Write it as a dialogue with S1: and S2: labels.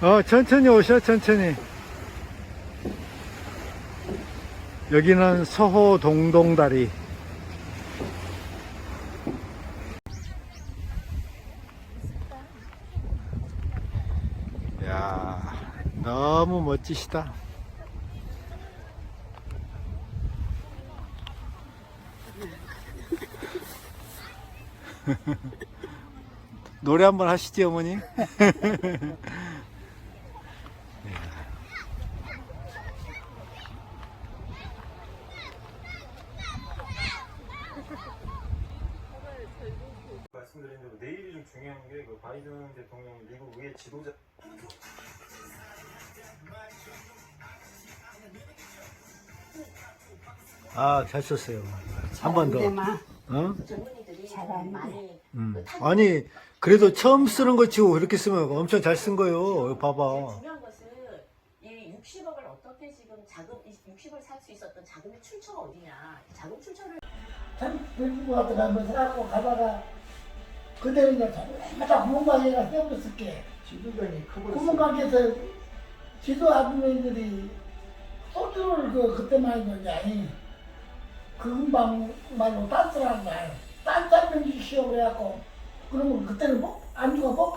S1: 어, 천천히 오셔, 천천히. 여기는 서호 동동다리. 야 너무 멋지시다. 노래 한번 하시지, 어머니?
S2: 대로 내일이 좀 중요한 게 그 바이든 대통령이 미국 의회 지도자
S1: 아, 잘 썼어요. 한 번 더. 어? 음. 아니, 그래도 처음 쓰는 거 치고 그렇게 쓰면 엄청 잘 쓴 거예요. 이거 봐봐.
S3: 중요한 것은 이 60억을 어떻게 지금 자금, 이 60을 살 수 있었던 자금의 출처가 어디냐. 자금 출처를
S4: 참 외국 거 하고 가다가 그대로 이제 전부 구멍가게가 세워졌을게.
S2: 지도자니
S4: 구멍가게에서 지도 아주머니들이 소주를 그 그때만 해도 이제 아니 그 금방 말로 딴스라는 거야. 딴짠 주시오 그래갖고 그러면 그때는 뭐 안주가 뽀